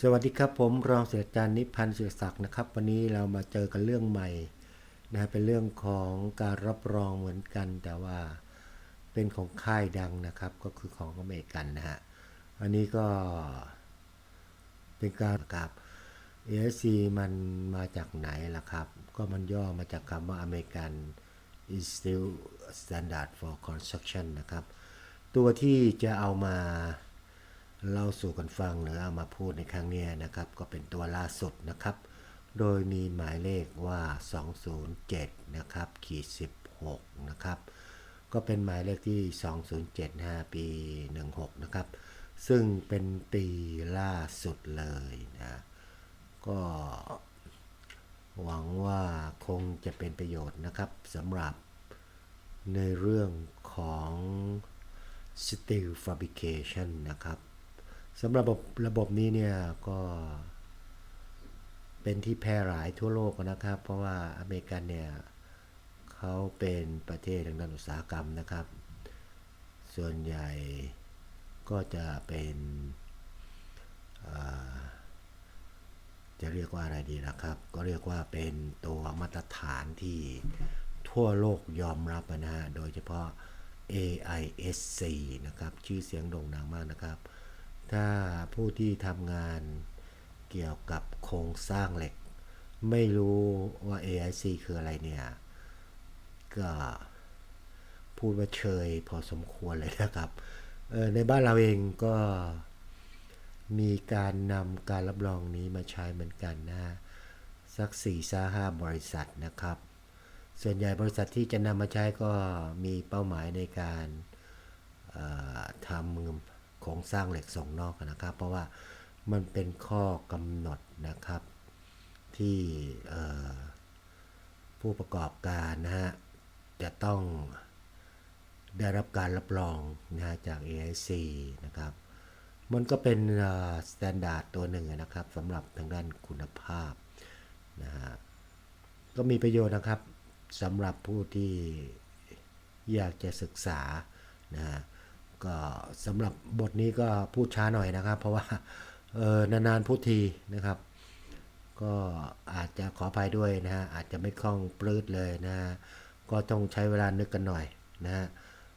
สวัสดีครับผมรองเศรษฐจารย์นิพันธ์เสือศักดิ์นะครับ วันนี้เรามาเจอกันเรื่องใหม่นะฮะเป็นเรื่องของการรับรองเหมือนกัน แต่ว่าเป็นของค่ายดังนะครับ ก็คือของอเมริกันนะฮะอันนี้ก็เป็นการกับ ASC มันมาจากไหนล่ะครับ ก็มันย่อมาจากคำว่า American Institute Standard for Construction นะครับ ตัวที่จะเอามา เล่าสู่กันฟังหรือเอามาพูดในครั้งนี้นะครับ ก็เป็นตัวล่าสุดนะครับ โดยมีหมายเลขว่า 207 นะครับขีด16 นะครับ ก็เป็นหมายเลขที่ 2075 ปี 16 นะครับ ซึ่งเป็นปีล่าสุดเลยนะ ก็หวังว่าคงจะเป็นประโยชน์นะครับสำหรับในเรื่องของ steel fabrication นะครับ สำหรับระบบระบบนี้เนี่ยก็เป็นที่แพร่หลายทั่วโลกนะครับ เพราะว่าอเมริกันเนี่ยเขาเป็นประเทศทางด้านอุตสาหกรรมนะครับ ส่วนใหญ่ก็จะเป็นจะเรียกว่าอะไรดีนะครับ ก็เรียกว่าเป็นตัวมาตรฐานที่ทั่วโลกยอมรับนะฮะโดยเฉพาะ AISC นะครับ ชื่อเสียงโด่งดังมากนะครับ ถ้าผู้ที่ทำงานเกี่ยวกับโครงสร้างเหล็ก ไม่รู้ว่า AIC คืออะไรเนี่ย ก็พูดว่าเชยพอสมควรเลยนะครับ ในบ้านเราเองก็มีการนำการรับรองนี้มาใช้เหมือนกันนะสัก4ี่ห้าบริษัทนะครับ ส่วนใหญ่บริษัทที่จะนำมาใช้ก็มีเป้าหมายในการเอ่อทำ ครงสร้างเหล็กส่งนอกนะครับ เพราะว่ามันเป็นข้อกำหนดนะครับที่ผู้ประกอบการนะฮะจะต้องได้รับการรับรองนะฮะจาก AIC นะครับ มันก็เป็นสแตนดาร์ดตัวหนึ่งนะครับสำหรับทางด้านคุณภาพนะฮะก็มีประโยชน์นะครับสำหรับผู้ที่อยากจะศึกษานะฮะ ก็สำหรับบทนี้ก็พูดช้าหน่อยนะครับ เพราะว่าเออนานๆพูดทีนะครับ ก็อาจจะขออภัยด้วยนะฮะอาจจะไม่คล่องปลื้ดเลยนะฮะก็ต้องใช้เวลานึกกันหน่อยนะฮะ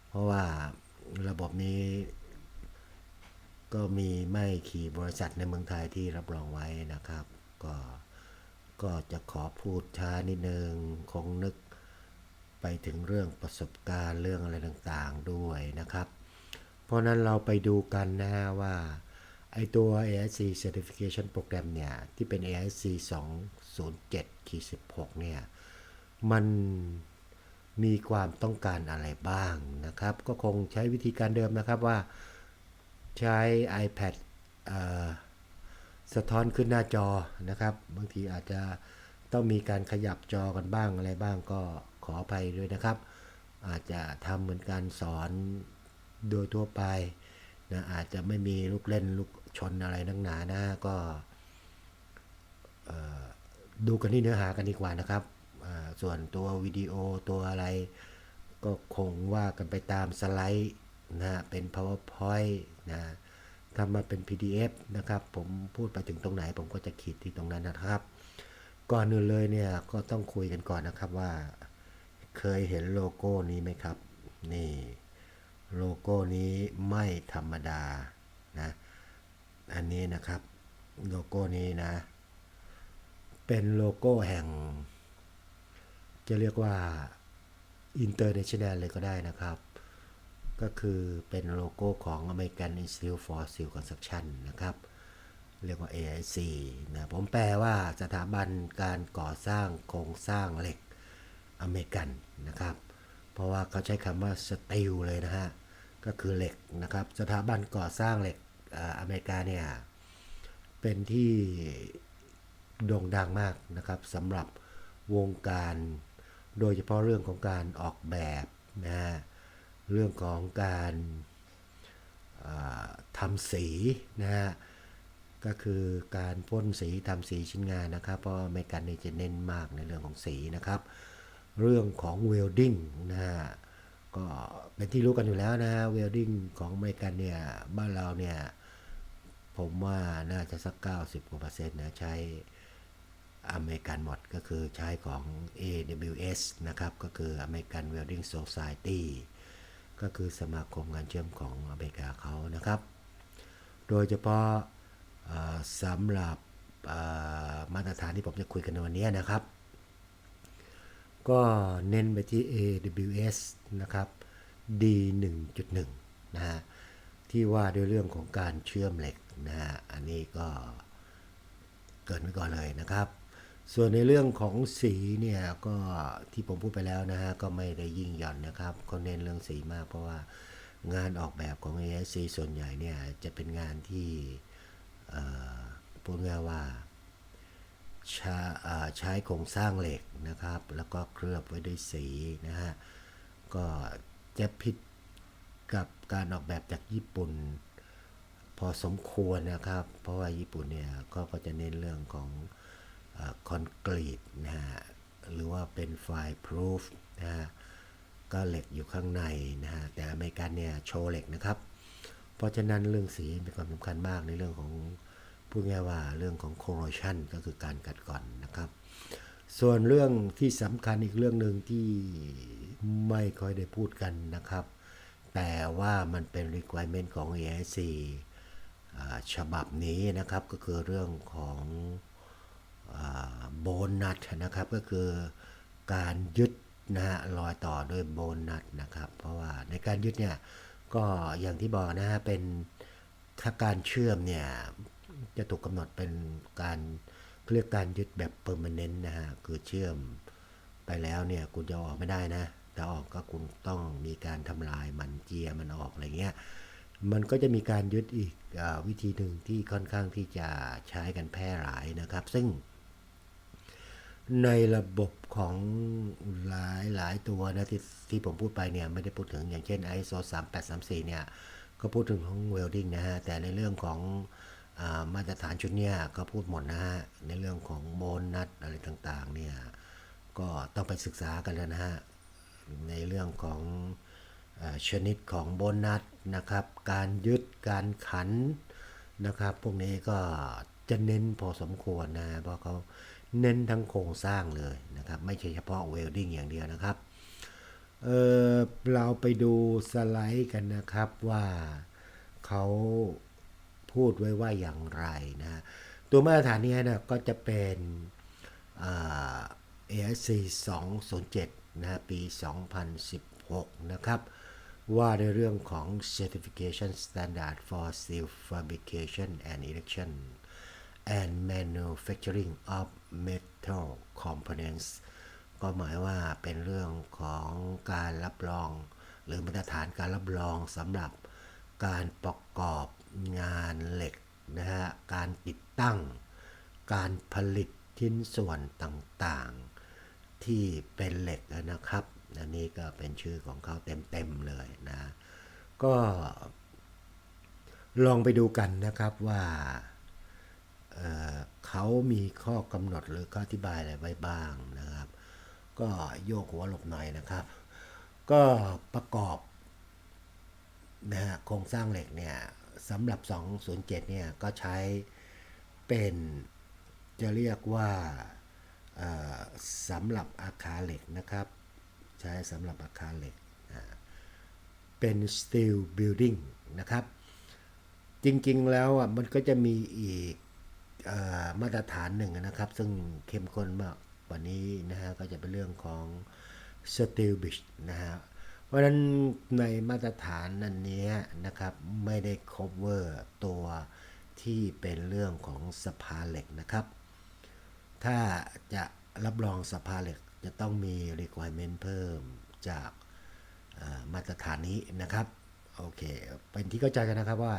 เพราะว่าระบบนี้ก็มีไม่ขี่บริษัทในเมืองไทยที่รับรองไว้นะครับ ก็ก็จะขอพูดช้านิดนึงคงนึกไปถึงเรื่องประสบการณ์เรื่องอะไรต่างๆด้วยนะครับ เพราะนั้นเราไปดูกันนะฮะว่าไอตัว AIC Certification Program เนี่ย ที่เป็น AIC 207 16 เนี่ย มันมีความต้องการอะไรบ้างนะครับ ก็คงใช้วิธีการเดิมนะครับว่าใช้ iPad สะท้อนขึ้นหน้าจอนะครับ บางทีอาจจะต้องมีการขยับจอกันบ้างอะไรบ้างก็ขออภัยด้วยนะครับ อาจจะทำเหมือนการสอน โดยทั่วไปนะอาจจะไม่มีลูกเล่นลูกชนอะไรนักหนานะก็ดูกันที่เนื้อหากันดีกว่านะครับ ส่วนตัววิดีโอตัวอะไร ก็คงว่ากันไปตามสไลด์นะเป็น powerpoint นะทำมาเป็น PDF นะครับ ผมพูดไปถึงตรงไหน ผมก็จะขีดที่ตรงนั้นนะครับ ก่อนอื่นเลยเนี่ยก็ต้องคุยกันก่อนนะครับว่า เคยเห็นโลโก้นี้ไหมครับ นี่ โลโก้นี้ไม่ธรรมดานะอันนี้นะครับโลโก้นี้นะ เป็นโลโก้แห่ง จะเรียกว่า international เลยก็ได้นะครับ ก็คือเป็นโลโก้ของ American Institute for Steel Construction นะครับ เรียกว่า AIC นะผมแปลว่าสถาบันการก่อสร้างโครงสร้างเหล็กอเมริกันนะครับ เพราะว่าเขาใช้คำว่า steel เลยนะฮะ ก็คือเหล็กนะครับ สถาบันก่อสร้างเหล็กอเมริกาเนี่ยเป็นที่โด่งดังมากนะครับสำหรับวงการโดยเฉพาะเรื่องของการออกแบบนะฮะเรื่องของการาทำสีนะฮะก็คือการพ่นสีทำสีชิ้นงานนะครับเพราะอเมริกันนี่จะเน้นมากในเรื่องของสีนะครับ เรื่องของเวลดิ้งนะฮะ ก็เป็นที่รู้กันอยู่แล้วนะเวลดิ้งของอเมริกันเนี่ย บ้านเราเนี่ย ผมว่าน่าจะสัก 90กว่าเปอร์เซ็นต์นะ ใช้อเมริกันหมดก็คือใช้ของ AWS นะครับ ก็คือ American Welding Society ก็คือสมาคมงานเชื่อมของอเมริกาเขานะครับ โดยเฉพาะสำหรับมาตรฐานที่ผมจะคุยกันในวันนี้นะครับ ก็เน้นไปที่ AWS นะครับ D 1.1 นะฮะที่ว่าด้วยเรื่องของการเชื่อมเหล็กนะฮะอันนี้ก็เกินไว้ก่อนเลยนะครับ ส่วนในเรื่องของสีเนี่ยก็ที่ผมพูดไปแล้วนะฮะก็ไม่ได้ยิ่งหย่อนนะครับก็เน้นเรื่องสีมากเพราะว่างานออกแบบของ ASC ส่วนใหญ่เนี่ยจะเป็นงานที่พูดง่ายว่า ใช้โครงสร้างเหล็กนะครับ แล้วก็เคลือบไว้ด้วยสีนะฮะ ก็จะผิดกับการออกแบบจากญี่ปุ่น พอสมควรนะครับ เพราะว่าญี่ปุ่นเนี่ยก็ก็จะเน้นเรื่องของคอนกรีตนะฮะ หรือว่าเป็นไฟพรูฟนะฮะ ก็เหล็กอยู่ข้างในนะฮะ แต่อเมริกันเนี่ยโชว์เหล็กนะครับ เพราะฉะนั้นเรื่องสีมีความสำคัญมากในเรื่องของ พูดง่ายว่าเรื่องของ corrosion ก็คือการกัดกร่อนนะครับ ส่วนเรื่องที่สำคัญอีกเรื่องหนึ่งที่ไม่ค่อยได้พูดกันนะครับ แต่ว่ามันเป็น requirement ของ AIC ฉบับนี้นะครับก็คือเรื่องของโบนัสนะครับก็คือการยึดนะฮะรอยต่อด้วยโบนัสนะครับ เพราะว่าในการยึดเนี่ยก็อย่างที่บอกนะฮะเป็นถ้าการเชื่อมเนี่ย จะถูกกำหนดเป็นการเรียกการยึดแบบเ e อร์ม n น n นะฮะ คือเชื่อมไปแล้วเนี่ยคุณจะออกไม่ได้นะจะออกก็คุณต้องมีการทำลายมันเจียมันออกอะไรเงี้ย มันก็จะมีการยึดอีกอวิธีหนึ่งที่ค่อนข้างที่จะใช้กันแพร่หลายนะครับ ซึ่ง ในระบบของหลายหลายตัวนะที่ที่ผมพูดไปเนี่ยไม่ได้พูดถึงอย่างเช่น ISO 3834เนี่ยก็พูดถึงของ welding นะฮะ แต่ในเรื่องของ มาตรฐานชุดเนี่ยก็พูดหมดนะฮะ ในเรื่องของโบนัสอะไรต่างๆเนี่ยก็ต้องไปศึกษากันแล้วนะฮะ ในเรื่องของอชนิดของโบนัสนะครับ การยึดการขันนะครับ พวกนี้ก็จะเน้นพอสมควรนะ เพราะเขาเน้นทั้งโครงสร้างเลยนะครับ ไม่ใช่เฉพาะเวลดิ้งอย่างเดียวนะครับเเราไปดูสไลด์กันนะครับว่าเขา พูดไว้ว่าอย่างไรนะตัวมาตรฐานนี้นะก็จะเป็นอ่า ASC 207นะปี 2016 นะครับ ว่าในเรื่องของ Certification Standard for Steel Fabrication and Erection and Manufacturing of Metal Components ก็หมายว่าเป็นเรื่องของการรับรอง หรือมาตรฐานการรับรองสำหรับการประกอบ งานเหล็กนะฮะการติดตั้ง การผลิตชิ้นส่วนต่างๆ ที่เป็นเหล็กนะครับอันนี้ก็เป็นชื่อของเขาเต็มๆเลยนะ ก็ลองไปดูกันนะครับว่าเเขามีข้อกำหนดหรือข้ออธิบายอะไรไว้บ้างนะครับ ก็โยกหัวหลบหน่อยนะครับ ก็ประกอบนะฮะโครงสร้างเหล็กเนี่ย สำหรับ 207 เนี่ย ก็ใช้เป็นจะเรียกว่าสำหรับอาคารเหล็กนะครับ ใช้สำหรับอาคารเหล็ก เป็น steel building นะครับ จริงๆแล้วอะมันก็จะมีอีกอมาตรฐานหนึ่งนะครับ ซึ่งเข้มข้นมากว่านี้นะฮะก็จะเป็นเรื่องของ steel bridge นะฮะ เพราะฉะนั้นในมาตรฐานนั้นเนี้ยนะครับไม่ได้ cover ตัวที่เป็นเรื่องของสภาเหล็กนะครับ ถ้าจะรับรองสภาเหล็กจะต้องมี requirement เพิ่มจากมาตรฐานนี้นะครับ โอเค เป็นที่เข้าใจกันนะครับว่า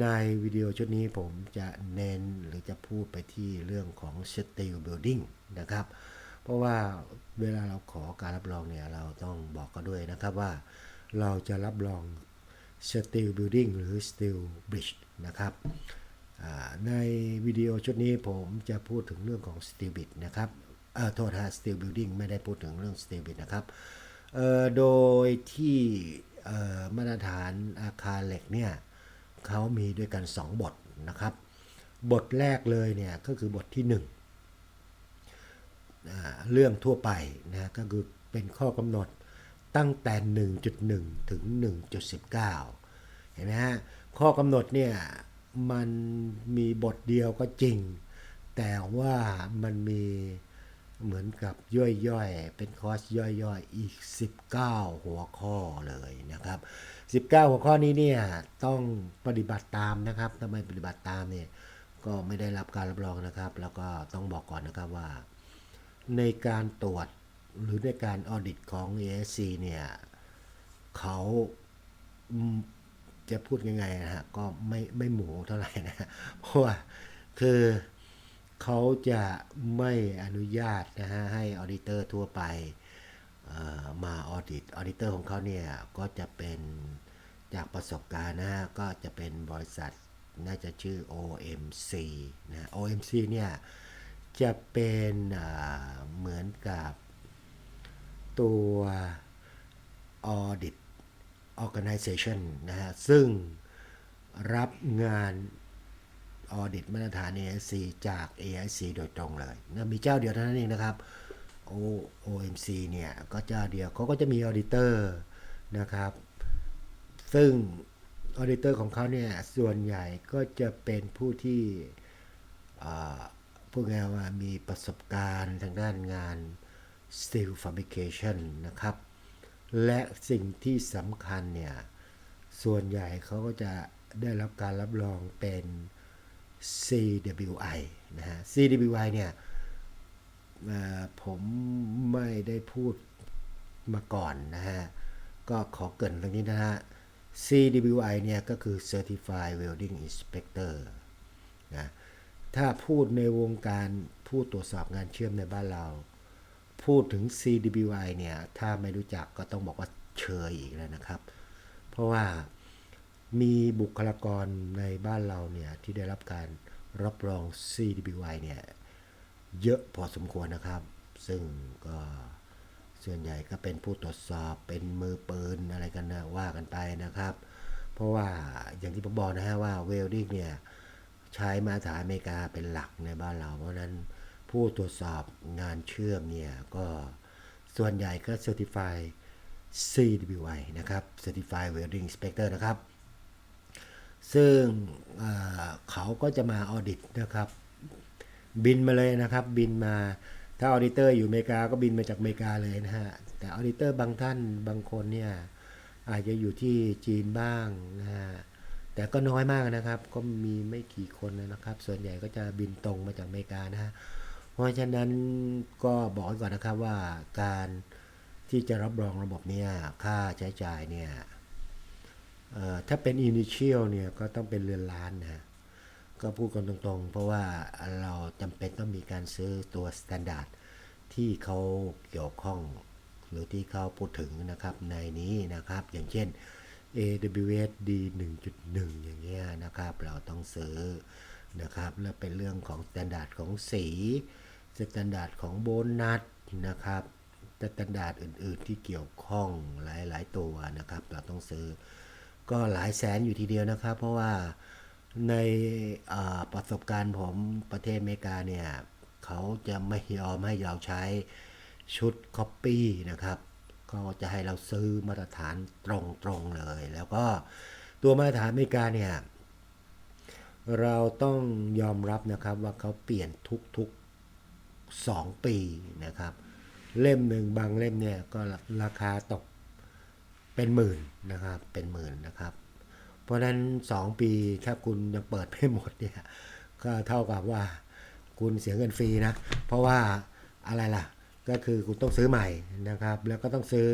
ในวิดีโอชุดนี้ผมจะเน้นหรือจะพูดไปที่เรื่องของ steel building นะครับ เพราะว่าเวลาเราขอการรับรองเนี่ยเราต้องบอกกันด้วยนะครับว่าเราจะรับรอง steel building หรือ steel bridge นะครับในวิดีโอชุดนี้ผมจะพูดถึงเรื่องของ steel bridge นะครับเออโทษฮะ steel building ไม่ได้พูดถึงเรื่อง steel bridge นะครับเออโดยที่มาตรฐานอาคารเหล็กเนี่ยเขามีด้วยกัน 2 บทนะครับ บทแรกเลยเนี่ยก็คือบทที่1อ่า เรื่องทั่วไปนะก็คือเป็นข้อกำหนดตั้งแต่ 1.1 ถึง 1.19 เห็นไหมฮะข้อกำหนดเนี่ยมันมีบทเดียวก็จริง แต่ว่ามันมีเหมือนกับย่อยๆ เป็นคอร์สย่อยๆ อีก 19 หัวข้อเลยนะครับ 19 หัวข้อนี้เนี่ยต้องปฏิบัติตามนะครับถ้าไม่ปฏิบัติตามเนี่ยก็ไม่ได้รับการรับรองนะครับ แล้วก็ต้องบอกก่อนนะครับว่า ในการตรวจหรือในการออดิตของ ASC เนี่ยเขาจะพูดยังไงนะฮะก็ไม่ไม่หมูเท่าไหร่นะเพราะว่าคือเขาจะไม่อนุญาตนะฮะให้ออดิเตอร์ทั่วไปมาออดิตออดิเตอร์ของเขาเนี่ยก็จะเป็นจากประสบการณ์นะฮะก็จะเป็นบริษัทน่าจะชื่อ OMC นะ OMC เนี่ย จะเป็นเหมือนกับตัว Audit Organization นะฮะ ซึ่งรับงาน Audit มาตรฐาน AIC จาก AIC โดยตรงเลยนะมีเจ้าเดียวเท่านั้นเองนะครับ O- OMC เนี่ย ก็เจ้าเดียวเขาก็จะมี Auditor นะครับ ซึ่ง Auditor ของเขาเนี่ย ส่วนใหญ่ก็จะเป็นผู้ที่ พูดง่ายๆว่ามีประสบการณ์ทางด้านงาน steel fabrication นะครับ และสิ่งที่สำคัญเนี่ย ส่วนใหญ่เขาก็จะได้รับการรับรองเป็น CWI นะฮะ CWI เนี่ยผมไม่ได้พูดมาก่อนนะฮะ ก็ขอเกรินตรงนี้นะฮะ CWI เนี่ยก็คือ Certified Welding Inspector นะ ถ้าพูดในวงการผู้ตรวจสอบงานเชื่อมในบ้านเรา พูดถึง CWI เนี่ย ถ้าไม่รู้จักก็ต้องบอกว่าเชยอีกแล้วนะครับ เพราะว่ามีบุคลากรในบ้านเราเนี่ย ที่ได้รับการรับรอง CWI เนี่ย เยอะพอสมควรนะครับ ซึ่งก็ส่วนใหญ่ก็เป็นผู้ตรวจสอบเป็นมือปืนอะไรกันนะว่ากันไปนะครับ เพราะว่าอย่างที่ผมบอกนะฮะว่าเวลดิ้งเนี่ย ใช้มาตรฐานอเมริกาเป็นหลักในบ้านเรา เพราะนั้นผู้ตรวจสอบงานเชื่อมเนี่ยก็ส่วนใหญ่ก็ Certify CWI นะครับ Certified Welding Inspector นะครับ ซึ่งเเขาก็จะมาออดิตนะครับ บินมาเลยนะครับ บินมาถ้าออดิเตอร์อยู่อเมริกาก็บินมาจากอเมริกาเลยนะฮะ แต่ออดิเตอร์บางท่านบางคนเนี่ยอาจจะอยู่ที่จีนบ้างนะฮะ แต่ก็น้อยมากนะครับ ก็มีไม่กี่คนนะครับ ส่วนใหญ่ก็จะบินตรงมาจากอเมริกานะฮะเพราะฉะนั้นก็บอกก่อนนะครับว่าการที่จะรับรองระบบเนี่ยค่าใช้จ่ายเนี่ยถ้าเป็น initial เนี่ยก็ต้องเป็นเรือนล้านนะก็พูดกันตรงๆ เพราะว่าเราจำเป็นต้องมีการซื้อตัว standard ที่เขาเกี่ยวข้องหรือที่เขาพูดถึงนะครับในนี้นะครับ อย่างเช่น AWS D 1.1 อย่างเงี้ยนะครับ เราต้องซื้อนะครับ และเป็นเรื่องของ standard ของสี standard ของโบนัสนะครับ standard อื่นๆที่เกี่ยวข้องหลายๆตัวนะครับ เราต้องซื้อก็หลายแสนอยู่ทีเดียวนะครับ เพราะว่าในประสบการณ์ผมประเทศอเมริกาเนี่ย เขาจะไม่ยอมให้เราใช้ชุด Copy นะครับ ก็จะให้เราซื้อมาตรฐานตรงๆเลย แล้วก็ตัวมาตรฐานอเมริกาเนี่ยเราต้องยอมรับนะครับว่าเขาเปลี่ยนทุกๆ 2 ปีนะครับ เล่มหนึ่งบางเล่มเนี่ยก็ราคาตกเป็นหมื่นนะครับเป็นหมื่นนะครับ เพราะนั้น 2 ปีถ้าคุณยังเปิดไม่หมดเนี่ยก็เท่ากับว่าคุณเสียเงินฟรีนะ เพราะว่าอะไรล่ะ ก็คือคุณต้องซื้อใหม่นะครับ แล้วก็ต้องซื้อ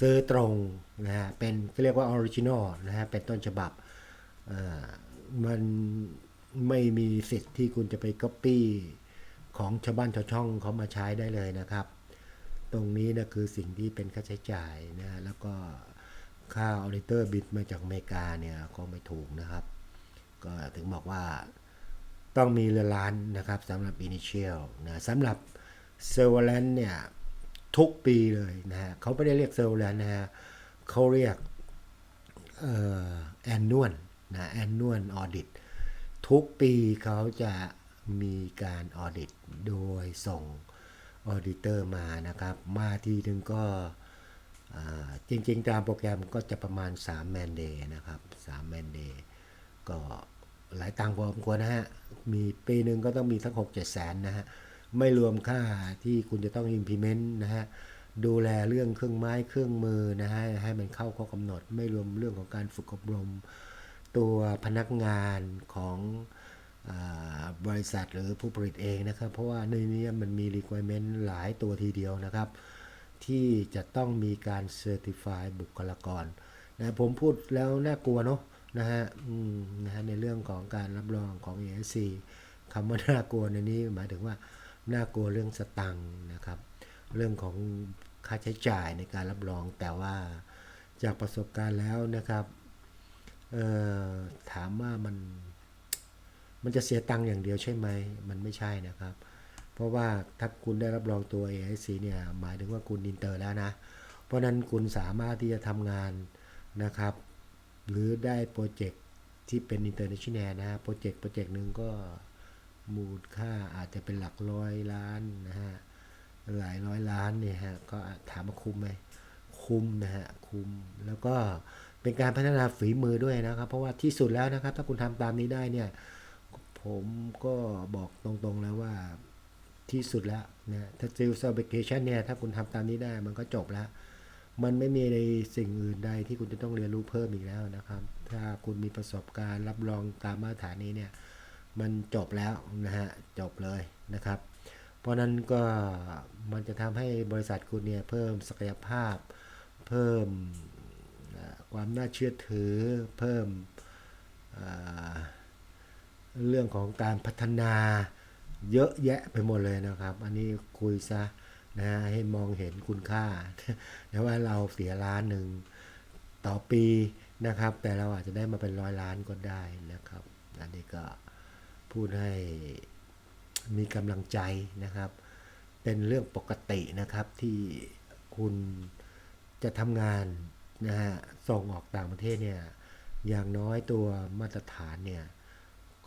ซื้อตรงนะฮะเป็นก็เรียกว่าออริจินอลนะฮะเป็นต้นฉบับมันไม่มีสิทธิ์ที่คุณจะไปก๊อปปี้ของชาวบ้านชาวช่องเขามาใช้ได้เลยนะครับ ตรงนี้นะคือสิ่งที่เป็นค่าใช้จ่ายนะแล้วก็ค่าออดิเตอร์บิดมาจากอเมริกาเนี่ยก็ไม่ถูกนะครับ ก็ถึงบอกว่าต้องมีเรือล้านนะครับสำหรับ Initial นะสำหรับ s e r v a l a n c e เนี่ย ทุกปีเลยนะฮะเขาไม่ได้เรียก s e r v a l a n c e นะฮะเขาเรียกเอ่อ annual นะ annual audit ทุกปีเขาจะมีการออดิตโดยส่งออดิเตอร์มานะครับ มาทีหนึ่งก็จริง ๆ ตามโปรแกรมก็จะประมาณ 3 แมนเดย์นะครับ3แมนเดย์ก็หลายตังค์พอสมควรนะฮะ มีปีหนึ่งก็ต้องมีทั้ง6 7แสนนะฮะ ไม่รวมค่าที่คุณจะต้อง implement นะฮะดูแลเรื่องเครื่องไม้เครื่องมือนะฮะให้มันเข้าข้อกำหนด ไม่รวมเรื่องของการฝึกอบรม ตัวพนักงานของอบริษัทหรือผู้ผลิตเองนะครับ เพราะว่าในนี้มันมี requirement หลายตัวทีเดียวนะครับ ที่จะต้องมีการ certify บุคลากรนะผมพูดแล้วน่ากลัวเนาะนะฮะอืมนะฮะในเรื่องของการรับรองของ ASC คำว่าน่ากลัวในนี้หมายถึงว่า น่ากลัวเรื่องสตังค์นะครับ เรื่องของค่าใช้จ่ายในการรับรอง แต่ว่าจากประสบการณ์แล้วนะครับเออถามว่ามันมันจะเสียตังค์อย่างเดียวใช่ไหม มันไม่ใช่นะครับ เพราะว่าถ้าคุณได้รับรองตัว AIC เนี่ยหมายถึงว่าคุณอินเตอร์แล้วนะ เพราะนั้นคุณสามารถที่จะทำงานนะครับ หรือได้โปรเจกต์ที่เป็น international นะฮะโปรเจกต์โปรเจกต์หนึ่งก็ มูลค่าอาจจะเป็นหลักร้อยล้านนะฮะหลายร้อยล้านเนี่ยฮะก็ถามว่าคุ้มไหมคุ้มนะฮะคุ้มแล้วก็เป็นการพัฒนาฝีมือด้วยนะครับ เพราะว่าที่สุดแล้วนะครับ ถ้าคุณทำตามนี้ได้เนี่ยผมก็บอกตรงๆแล้วว่าที่สุดแล้วนะถ้า s ิล s เ e เ i ชันเนี่ยถ้าคุณทำตามนี้ได้มันก็จบแล้ว มันไม่มีในสิ่งอื่นใดที่คุณจะต้องเรียนรู้เพิ่มอีกแล้วนะครับ ถ้าคุณมีประสบการณ์รับรองตามมาตรฐานนี้เนี่ย มันจบแล้วนะฮะจบเลยนะครับ เพราะนั้นก็มันจะทำให้บริษัทคุณเนี่ยเพิ่มศักยภาพ เพิ่มความน่าเชื่อถือ เพิ่มเรื่องของการพัฒนาเยอะแยะไปหมดเลยนะครับ อันนี้คุยซะนะฮะให้มองเห็นคุณค่านะว่าเราเสียล้านหนึ่งต่อปีนะครับ แต่เราอาจจะได้มาเป็นร้อยล้านก็ได้นะครับ อันนี้ก็ พูดให้มีกำลังใจนะครับ เป็นเรื่องปกตินะครับที่คุณจะทำงานนะฮะส่งออกต่างประเทศเนี่ยอย่างน้อยตัวมาตรฐานเนี่ย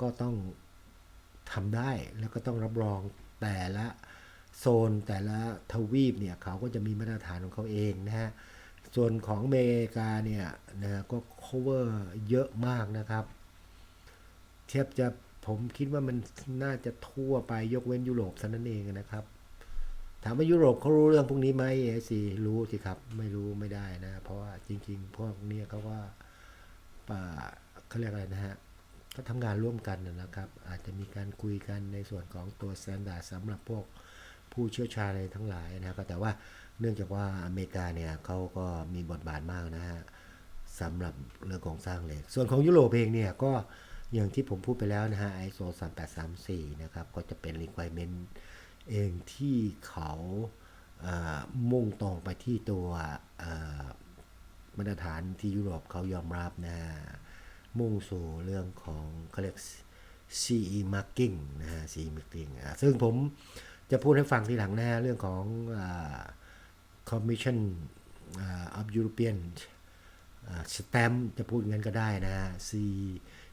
ก็ต้องทำได้แล้วก็ต้องรับรองแต่ละโซนแต่ละทวีปเนี่ยเขาก็จะมีมาตรฐานของเขาเองนะฮะส่วนของเมกาเนี่ยนะฮะก็ cover เยอะมากนะครับเทียบจะ ผมคิดว่ามันน่าจะทั่วไปยกเว้นยุโรปเท่านั้นเองนะครับ ถามว่ายุโรปเขารู้เรื่องพวกนี้ไหมเอซีรู้สิครับ ไม่รู้ไม่ได้นะ เพราะว่าจริง ๆ พวกเนี้ยเขาว่าป่าเขาเรียกอะไรนะฮะก็ทำงานร่วมกันนะครับ อาจจะมีการคุยกันในส่วนของตัว s t ต n d า r d สำหรับพวกผู้เชี่ยวชาญอะไรทั้งหลายนะครับแต่ว่าเนื่องจากว่าอเมริกาเนี่ยเขาก็มีบทบาทมากนะฮะสำหรับเรื่องของสร้างเหล็ก ส่วนของยุโรปเองเนี่ยก็ อย่างที่ผมพูดไปแล้วนะฮะ ISO 3834 นะครับ ก็จะเป็น requirement เองที่เขาอ่ามุ่งตรงไปที่ตัวมาตรฐานที่ยุโรปเขายอมรับนะ มุ่งสู่เรื่องของเขาเรียก CE marking นะฮะ CE marking ะซึ่งผมจะพูดให้ฟังทีหลังนะฮะ เรื่องของอ Commission อ of European สแตมป์จะพูดงั้นก็ได้นะฮะ CE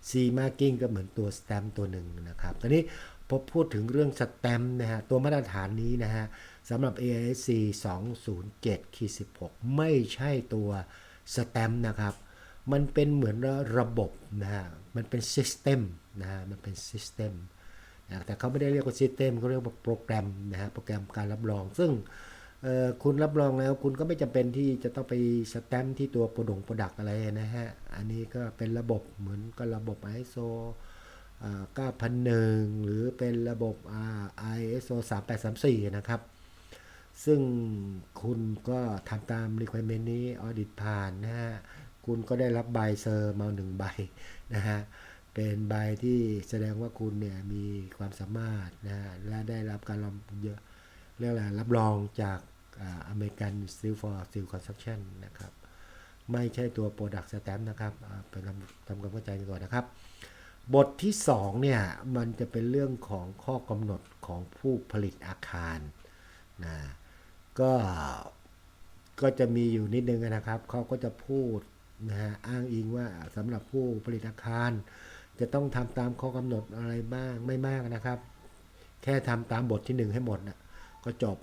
C marking ก็เหมือนตัวสแตมป์ตัวหนึ่งนะครับ ตอนนี้พอพูดถึงเรื่องสแตมป์นะฮะ ตัวมาตรฐานนี้นะฮะสำหรับ AISC 207 16 ไม่ใช่ตัวสแตมป์นะครับ มันเป็นเหมือนระบบนะฮะ มันเป็น System นะฮะ มันเป็น System นะแต่เขาไม่ได้เรียกว่า System เขาเรียกว่าโปรแกรมนะฮะ โปรแกรมการรับรอง ซึ่ง คุณรับรองแล้วคุณก็ไม่จำเป็นที่จะต้องไปสแตมป์ที่ตัวโปรดงโปรดักอะไรนะฮะ อันนี้ก็เป็นระบบเหมือนกับระบบ ISO อ่า9001 หรือเป็นระบบอ่า ISO 3834 นะครับ ซึ่งคุณก็ทำตาม requirement นี้ audit ผ่านนะฮะ คุณก็ได้รับใบเซอร์มาหนึ่งใบนะฮะ เป็นใบที่แสดงว่าคุณเนี่ยมีความสามารถนะฮะ และได้รับการรับเยอะ เรียกอะไรรับรองจากอเมริกัน Steel for Steel Construction นะครับ ไม่ใช่ตัว Product Stamp นะครับอ่าเป็นทำทำความเข้าใจกันก่อนนะครับ บทที่2เนี่ย มันจะเป็นเรื่องของข้อกำหนดของผู้ผลิตอาคารนะก็ก็จะมีอยู่นิดนึงนะครับ เขาก็จะพูดนะฮะอ้างอิงว่าสำหรับผู้ผลิตอาคาร จะต้องทำตามข้อกำหนดอะไรบ้างไม่มากนะครับ แค่ทำตามบทที่หนึ่งให้หมดนะ ก็จบ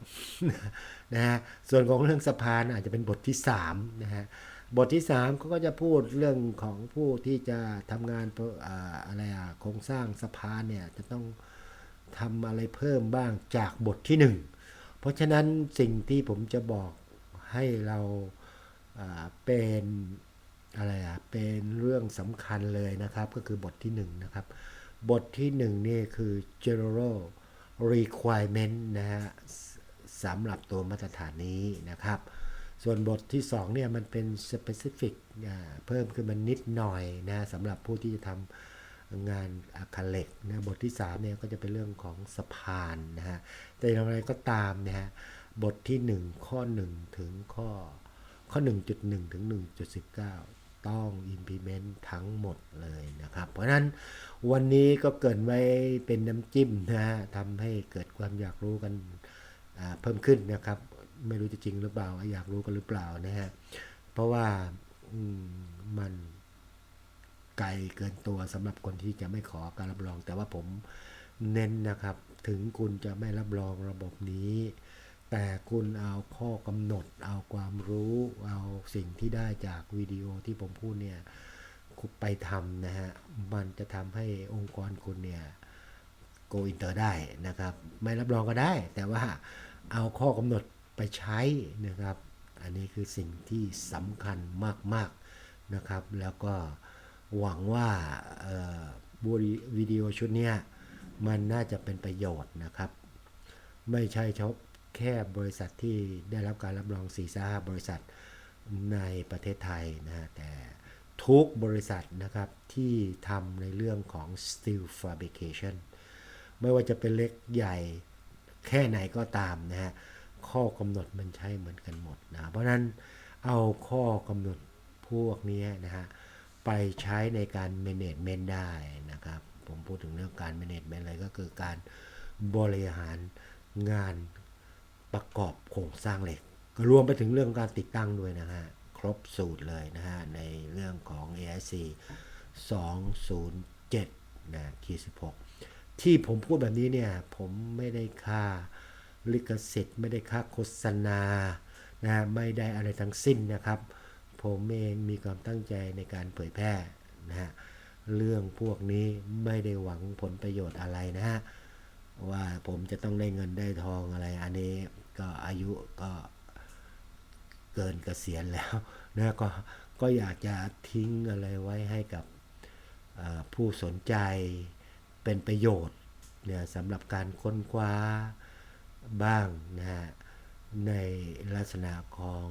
นะฮะส่วนของเรื่องสะพานอาจจะเป็นบทที่สามนะฮะบทที่สามเขาก็จะพูดเรื่องของผู้ที่จะทำงานอะไรอะโครงสร้างสะพานเนี่ยจะต้องทำอะไรเพิ่มบ้างจากบทที่หนึ่งเพราะฉะนั้นสิ่งที่ผมจะบอกให้เราเป็นอะไรอะเป็นเรื่องสำคัญเลยนะครับ ก็คือบทที่หนึ่งนะครับ บทที่หนึ่งนี่คือ general requirement นะฮะสำหรับตัวมาตรฐานนี้นะครับ ส่วนบทที่2เนี่ยมันเป็น specific เพิ่มขึ้นมานิดหน่อยนะสำหรับผู้ที่จะทำงานอาคาเล็กนะบทที่3เนี่ยก็จะเป็นเรื่องของสะพานนะฮะแต่อย่างไรก็ตามนะฮะบทที่ 1 ข้อ 1 ถึงข้อข้อ 1.1 ถึง 1.19 ต้อง implement ทั้งหมดเลยนะครับ เพราะนั้นวันนี้ก็เกินไว้เป็นน้ำจิ้มนะฮะทำให้เกิดความอยากรู้กันเพิ่มขึ้นนะครับ ไม่รู้จะจริงหรือเปล่า อยากรู้กันหรือเปล่านะฮะ เพราะว่ามันไกลเกินตัวสำหรับคนที่จะไม่ขอการรับรอง แต่ว่าผมเน้นนะครับ ถึงคุณจะไม่รับรองระบบนี้ แต่คุณเอาข้อกำหนด เอาความรู้ เอา สิ่งที่ได้จากวิดีโอที่ผมพูดเนี่ยไปทำนะฮะ มันจะทำให้องค์กรคุณเนี่ยโกอินเตอร์ได้นะครับ ไม่รับรองก็ได้ แต่ว่าเอาข้อกำหนดไปใช้นะครับ อันนี้คือสิ่งที่สำคัญมากๆนะครับ แล้วก็หวังว่าวิดีโอชุดนี้มันน่าจะเป็นประโยชน์นะครับ ไม่ใช่เฉพาะแค่บริษัทที่ได้รับการรับรอง4 5บริษัท ในประเทศไทยนะแต่ทุกบริษัทนะครับที่ทำในเรื่องของ steel fabrication ไม่ว่าจะเป็นเล็กใหญ่แค่ไหนก็ตามนะฮะข้อกำหนดมันใช้เหมือนกันหมดนะ เพราะฉะนั้นเอาข้อกำหนดพวกนี้นะฮะไปใช้ในการ management ได้นะครับ ผมพูดถึงเรื่องการ management เลยก็คือการบริหารงานประกอบโครงสร้างเหล็ก ก็รวมไปถึงเรื่องการติดตั้งด้วยนะฮะ ครบสูตรเลยนะฮะ ในเรื่องของ AIC 207นะคี16 ที่ผมพูดแบบนี้เนี่ย ผมไม่ได้ค่าลิขสิทธิ์ ไม่ได้ค่าโฆษณานะฮะไม่ได้อะไรทั้งสิ้นนะครับ ผมเองมีความตั้งใจในการเผยแพร่นะฮะเรื่องพวกนี้ไม่ได้หวังผลประโยชน์อะไรนะฮะว่าผมจะต้องได้เงินได้ทองอะไร อันนี้ก็อายุก็ เกินเกษียณแล้วนะก็ก็อยากจะทิ้งอะไรไว้ให้กับผู้สนใจเป็นประโยชน์เนี่ยสำหรับการค้นคว้าบ้างนะฮะในลักษณะของ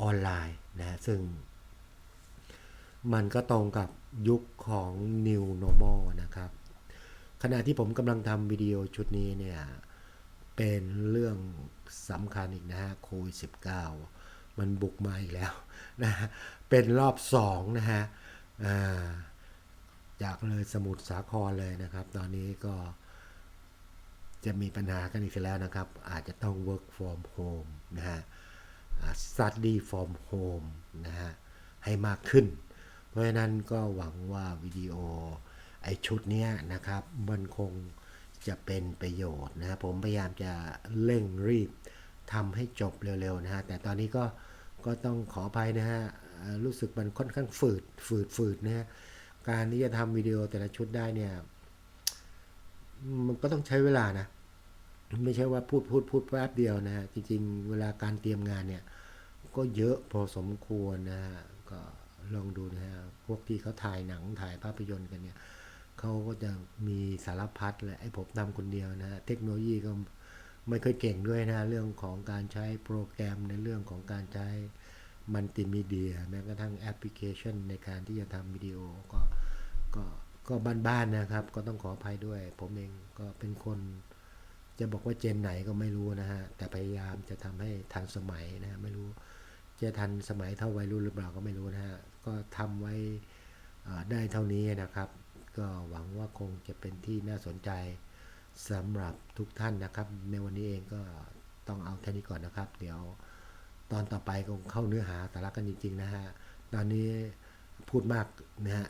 ออนไลน์นะซึ่ง มันก็ตรงกับยุคของ New Normal นะครับ ขณะที่ผมกำลังทำวิดีโอชุดนี้เนี่ย เป็นเรื่องสำคัญอีกนะฮะโควิด19 มันบุกมาอีกแล้วนะฮะเป็นรอบสองนะฮะอ่าจากเลยสมุทรสาครเลยนะครับ ตอนนี้ก็จะมีปัญหากันอีกแล้วนะครับ อาจจะต้อง work from home นะฮะ study from home นะฮะ ให้มากขึ้น เพราะฉะนั้นก็หวังว่าวิดีโอไอชุดเนี้ยนะครับ มันคง จะเป็นประโยชน์นะผมพยายามจะเร่งรีบทำให้จบเร็วๆนะฮะแต่ตอนนี้ก็ก็ต้องขออภัยนะฮะรู้สึกมันค่อนข้างฝืดฝืดฝืดนะฮะการที่จะทำวิดีโอแต่ละชุดได้เนี่ยมันก็ต้องใช้เวลานะไม่ใช่ว่าพูดพูดพูดแป๊บเดียวนะฮะจริงๆ เวลาการเตรียมงานเนี่ยก็เยอะพอสมควรนะฮะก็ลองดูนะฮะพวกที่เขาถ่ายหนังถ่ายภาพยนตร์กันเนี่ย เขาก็จะมีสารพัดเลยไอ้ผมทำคนเดียวนะฮะเทคโนโลยีก็ไม่ค่อยเก่งด้วยนะ เรื่องของการใช้โปรแกรมในเรื่องของการใช้มัลติมีเดียแม้กระทั่งแอปพลิเคชันในการที่จะทำวิดีโอก็ก็ก็บ้านๆนะครับ ก็ต้องขออภัยด้วย ผมเองก็เป็นคนจะบอกว่าเจนไหนก็ไม่รู้นะฮะ แต่พยายามจะทำให้ทันสมัยนะ ไม่รู้จะทันสมัยเท่าวัยรุ่นหรือเปล่าก็ไม่รู้นะฮะ ก็ทำไว้อ่าได้เท่านี้นะครับ ก็หวังว่าคงจะเป็นที่น่าสนใจสำหรับทุกท่านนะครับ ในวันนี้เองก็ต้องเอาแค่นี้ก่อนนะครับ เดี๋ยวตอนต่อไปคงเข้าเนื้อหาสาระกันจริงๆนะฮะตอนนี้พูดมากนะฮะ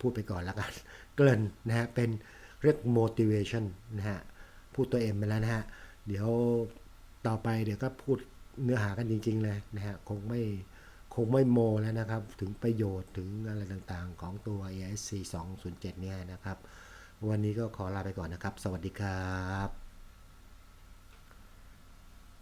พูดไปก่อนแล้วกัน เกริ่นนะฮะเป็นเรียก motivation นะฮะพูดตัวเอ็มไปแล้วนะฮะเดี๋ยวต่อไปเดี๋ยวก็พูดเนื้อหากันจริง ๆ เลยนะฮะคงไม่ งไม่โมแล้วนะครับ ถึงประโยชน์ถึงอะไรต่างๆ ของตัว AISC 207 เนี่ยนะครับ วันนี้ก็ขอลาไปก่อนนะครับ สวัสดีครับ